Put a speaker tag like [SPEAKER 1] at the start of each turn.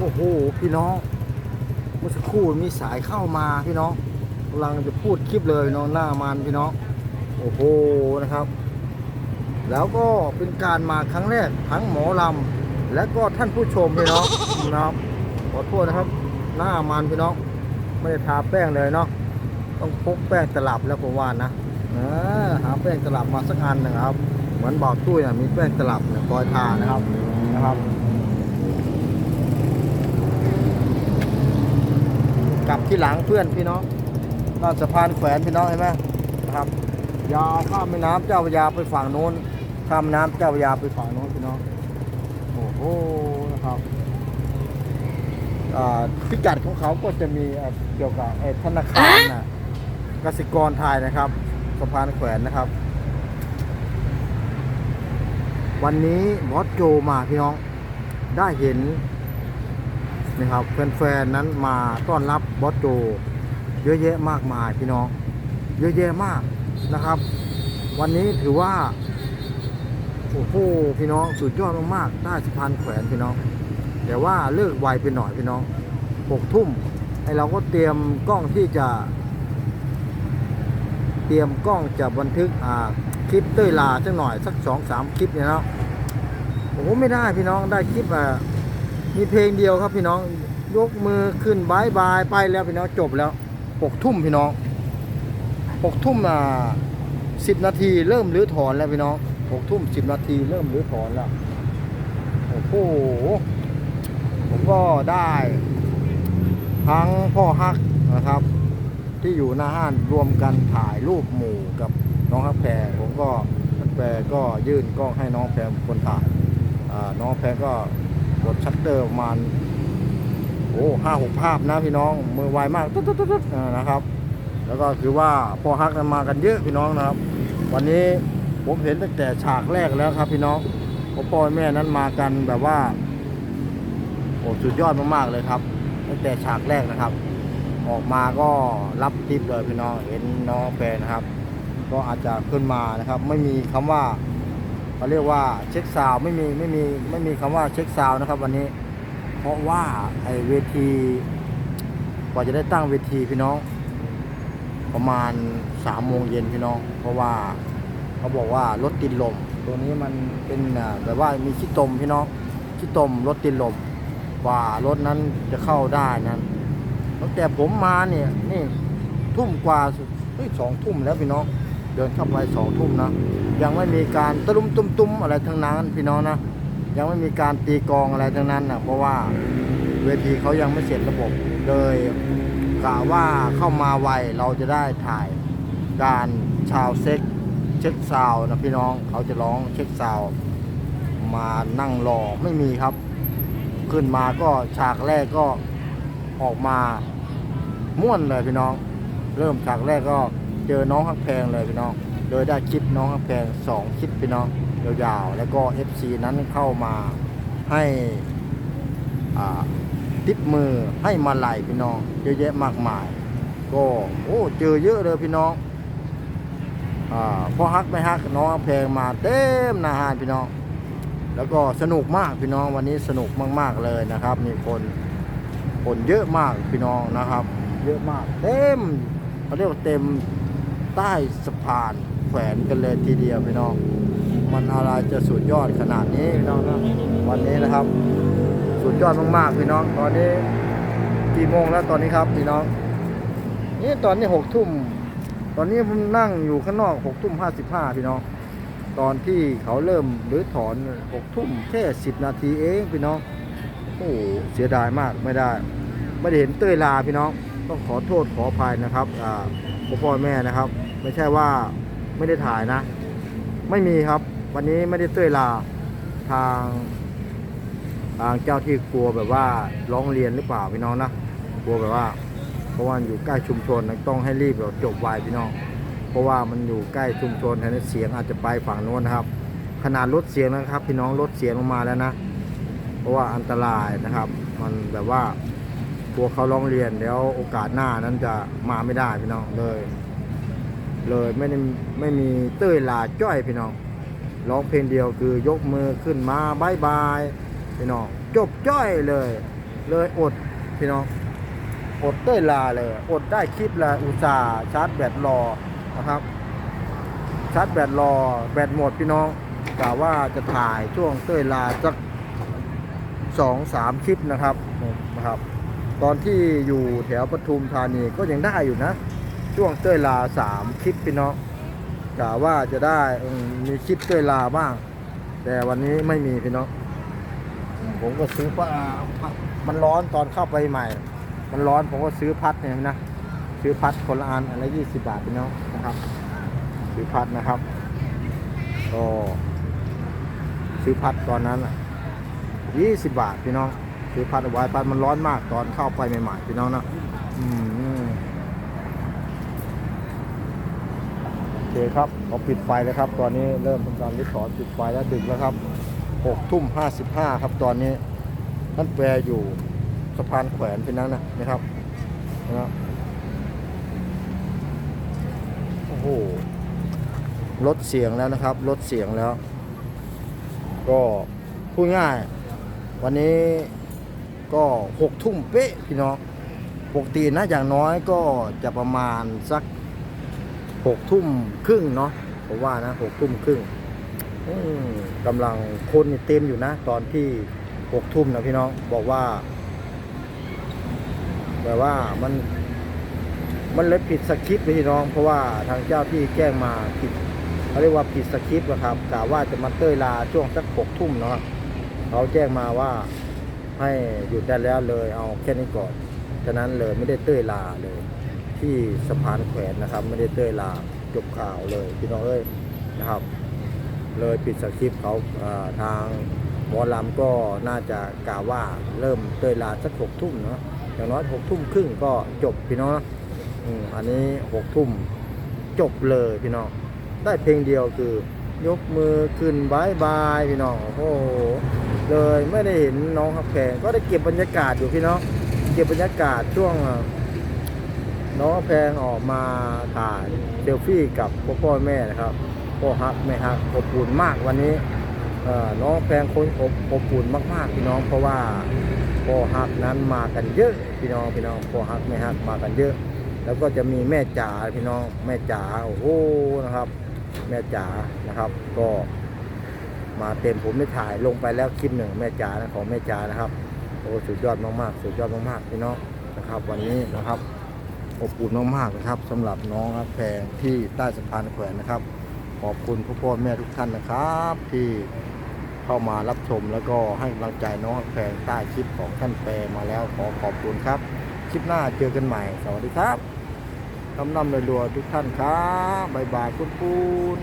[SPEAKER 1] โอ้โห พี่น้อง เมื่อสักครู่มีสายเข้ามาพี่น้องกำลังจะพูดคลิปเลยน้องหน้ามันพี่น้อง โอ้โหนะครับ แล้วก็เป็นการมาครั้งแรกทั้งหมอลำและก็ท่านผู้ชมพี่น้องนะครับขอโทษนะครับ หน้ามันพี่น้อง ไม่ได้ทาแป้งเลยเนาะต้องพกแป้งตลับแล้วผมว่านะหาแป้งตลับมาสักอันนึ่งครับ เหมือนบอกตุ้ยนะมีแป้งตลับเนี่ยคอยทานะครับนะครับ กลับ ที่หลังเพื่อนพี่น้องก็สะพานแขวนพี่น้องเห็นไหมนะครับยาวข้ามแม่น้ำเจ้าพระยาไปฝั่งโน้นข้ามน้ำเจ้าพระยาไปฝั่งโน้นพี่น้องโอ้โหนะครับอ่าพิกัดของเขาก็จะมีเกี่ยวกับธนาคารนะกสิกรไทยนะครับสะพานแขวนนะครับ วันนี้บอสโจมาพี่น้องได้เห็น นะครับแฟนๆนั้นมาต้อนรับบอสโจเยอะแยะมากมายพี่น้อง เยอะแยะมากนะครับ วันนี้ถือว่าโอ้โหพี่น้องสุดยอดมากๆได้สะพานแขวนพี่น้อง แต่ว่าเลิกไวไปหน่อยพี่น้องหกทุ่มไอเราก็เตรียมกล้องที่จะ เตรียมกล้องจะบันทึกอ่าคลิปเต้ยลาสักหน่อยสักสองสามคลิปเนี่ยเนาะโอ้ไม่ได้พี่น้องได้คลิปอ่า มีเพลงเดียวครับพี่น้อง ยกมือขึ้นบายบายไปแล้วพี่น้องจบแล้วหกทุ่มพี่น้องหกทุ่มอ่าสิบนาทีเริ่มรื้อถอนแล้วพี่น้องหกทุ่มสิบนาทีเริ่มรื้อถอนแล้วโอ้โหผมก็ได้ทั้งพ่อฮักนะครับ ที่อยู่หน้าห้านรวมกันถ่ายรูปหมู่กับน้องฮักแพรผมก็ฮักแพรก็ยื่นกล้องให้น้องแพรคนถ่ายน้องแพรก็ กดชัตเตอร์ประมาณโอ้ห้าหกภาพนะพี่น้องมือไวมากตุ๊ดตุ๊ดตุ๊ดนะครับ แล้วก็คือว่าพ่อฮักกันมากันเยอะพี่น้องนะครับ วันนี้ผมเห็นตั้งแต่ฉากแรกแล้วครับ พี่น้องพ่อพ่อแม่นั้นมากันแบบว่าโอ้สุดยอดมากๆเลยครับตั้งแต่ฉากแรกนะครับ ออกมาก็รับทิปเลยพี่น้องเห็นน้องแฟนนะครับ ก็อาจจะขึ้นมานะครับ ไม่มีคำว่า เขาเรียกว่าเช็คซาวไม่มีไม่มีไม่มีคำว่าเช็คซาวนะครับ วันนี้ เพราะว่าไอ้เวทีกว่าจะได้ตั้งเวทีพี่น้อง ประมาณสามโมงเย็นพี่น้อง เพราะว่าเขาบอกว่ารถติดลม ตัวนี้มันเป็นแบบว่ามีขี้ตมพี่น้องขี้ตมรถติดลมกว่ารถนั้นจะเข้าได้นั้นตั้งแต่ผมมาเนี่ยนี่ทุ่มกว่าสุดเฮ้ยสองทุ่มแล้วพี่น้อง เดินเข้าไปสองทุ่มนะ ยังไม่มีการตะลุมตุ้มตุ้มอะไรทั้งนั้นพี่น้องนะ ยังไม่มีการตีกองอะไรทั้งนั้นนะเพราะว่าเวทีเขายังไม่เสร็จระบบเลยกะว่าเข้ามาไวเราจะได้ถ่ายการชาวเซ็กเช็คซาวนะพี่น้องเขาจะร้องเช็คซาวมานั่งรอไม่มีครับ ขึ้นมาก็ฉากแรกก็ออกมาม่วนเลยพี่น้อง เริ่มฉากแรกก็ เจอน้องฮักแพงเลยพี่น้อง โดยได้คลิปน้องฮักแพงสองคลิปพี่น้องยาวๆแล้วก็ FC นั้นเข้ามาให้ติปมือให้มาไหลพี่น้องเยอะแยะมากมาย ก็โอ้เจอเยอะเลยพี่น้องอ่าพอฮักไม่ฮักน้องฮักแพงมาเต็มหนาหานพี่น้อง แล้วก็สนุกมากพี่น้องวันนี้สนุกมากๆเลยนะครับ มีคนคนเยอะมากพี่น้องนะครับ เยอะมากเต็มเขาเรียกว่าเต็ม ใต้สะพานแขวนกันเลยทีเดียวพี่น้อง มันอะไรจะสุดยอดขนาดนี้พี่น้องนะวันนี้นะครับ สุดยอดมากๆพี่น้อง ตอนนี้กี่โมงแล้วตอนนี้ครับพี่น้อง นี่ตอนนี้หกทุ่มตอนนี้ผมนั่งอยู่ข้างนอกหกทุ่มห้าสิบห้าพี่น้อง ตอนที่เขาเริ่มรื้อถอนหกทุ่มแค่สิบนาทีเองพี่น้อง โอ้โหเสียดายมากไม่ได้ ไม่ได้เห็นเต้ยลาพี่น้อง ต้องขอโทษขออภัยนะครับอ่าพ่อพ่อแม่นะครับ ไม่ใช่ว่าไม่ได้ถ่ายนะ ไม่มีครับ วันนี้ไม่ได้เต้ยลาทางทางเจ้าที่กลัวแบบว่าร้องเรียนหรือเปล่าพี่น้องนะกลัวแบบว่า เพราะว่าอยู่ใกล้ชุมชนต้องให้รีบแบบจบไวพี่น้อง เพราะว่ามันอยู่ใกล้ชุมชนแทนเสียงอาจจะไปฝั่งโน้นนะครับ ขนาดลดเสียงนะครับ พี่น้องลดเสียงลงมาแล้วนะ เพราะว่าอันตรายนะครับ มันแบบว่า กลัวเขาร้องเรียนเดี๋ยวโอกาสหน้านั้นจะมาไม่ได้พี่น้องเลย เลยไม่ได้ไม่มีเต้ยลาจ้อยพี่น้องร้องเพลงเดียวคือยกมือขึ้นมาบายบายพี่น้องจบจ้อยเลย เลยอดพี่น้องอดเต้ยลาเลย อดได้คลิปละอุตส่าห์ชาร์จแบตรอนะครับชาร์จแบตรอแบตหมดพี่น้องกะว่าจะถ่ายช่วงเต้ยลาสักสองสามคลิปนะครับนะครับ ตอนที่อยู่แถวปทุมธานีก็ยังได้อยู่นะ ช่วงเต้ยลาสามคลิปพี่น้องกะว่าจะได้มีคลิปเต้ยลาบ้าง แต่วันนี้ไม่มีพี่น้องผมก็ซื้อผ้ามันร้อนตอนเข้าไปใหม่ มันร้อนผมก็ซื้อพัดเนี่ยนะซื้อพัดคนละอันอันละยี่สิบบาทพี่น้องนะครับ ซื้อพัดนะครับก็ซื้อพัดตอนนั้นยี่สิบบาทพี่น้องซื้อพัดเอาไว้พัดมันร้อนมากตอนเข้าไปใหม่ๆพี่น้องนะอืมโอ เคครับเราปิดไฟแล้วครับ ตอนนี้เริ่มทำการริดถอนปิดไฟแล้วดึกแล้วครับหกทุ่มห้าสิบห้าครับ ตอนนี้ท่านแปรอยู่สะพานแขวนพี่น้องนะนะครับนะโอ้โหลดเสียงแล้วนะครับลดเสียงแล้ว ก็พูดง่าย วันนี้ก็หกทุ่มเป๊ะพี่น้องปกตินะอย่างน้อยก็จะประมาณสัก หกทุ่มครึ่งเนาะผมว่านะหกทุ่มครึ่งกำลังคนเต็มอยู่นะ ตอนที่หกทุ่มนะพี่น้องบอกว่าแต่ว่ามันมันเลยผิดสคริปต์พี่น้อง เพราะว่าทางเจ้าที่แจ้งมาผิดเขาเรียกว่าผิดสคริปต์นะครับกะว่าจะมาเต้ยลาช่วงสักหกทุ่มเนาะเขาแจ้งมาว่าให้หยุดได้แล้วเลยเอาแค่นี้ก่อน ฉะนั้นเลยไม่ได้เต้ยลาเลย ที่สะพานแขวนนะครับ ไม่ได้เต้ยลาจบข่าวเลยพี่น้องเอ้ยนะครับ เลยปิดสคริปต์เขาอ่าทางหมอลำก็น่าจะกล่าวว่าเริ่มเต้ยลาสักหกทุ่มเนาะอย่างน้อยหกทุ่มครึ่งก็จบพี่น้องนะอืมอันนี้หกทุ่มจบเลยพี่น้อง ได้เพลงเดียวคือยกมือขึ้นบายบายพี่น้อง โอ้โหเลยไม่ได้เห็นน้องฮักแพงก็ได้เก็บบรรยากาศอยู่พี่น้อง เก็บบรรยากาศช่วง น้องแพงออกมาถ่ายเซลฟี่กับพ่อพ่อแม่นะครับพ่อฮักแม่ฮักอบอุ่นมากวันนี้น้องแพงคนอบอบอุ่นมากๆพี่น้องเพราะว่าพ่อฮักนั้นมากันเยอะพี่น้องพี่น้องพ่อฮักแม่ฮักมากันเยอะ แล้วก็จะมีแม่จ๋าพี่น้องแม่จ๋าโอ้โหนะครับ แม่จ๋านะครับ ก็มาเต็มผมได้ถ่ายลงไปแล้วคลิปหนึ่งแม่จ๋านะของแม่จ๋านะครับโอ้สุดยอดมากๆสุดยอดมากๆพี่น้องนะครับ วันนี้นะครับ อบอุ่นมากๆนะครับสำหรับน้องรักแพงที่ใต้สะพานแขวนนะครับ ขอบคุณพ่อพ่อแม่ทุกท่านนะครับ ที่เข้ามารับชมแล้วก็ให้กำลังใจน้องแพงใต้คลิปของท่านแปรมาแล้วขอขอบคุณครับ คลิปหน้าเจอกันใหม่ สวัสดีครับน้ำนำรวยๆทุกท่านครับบายบายคุณปูน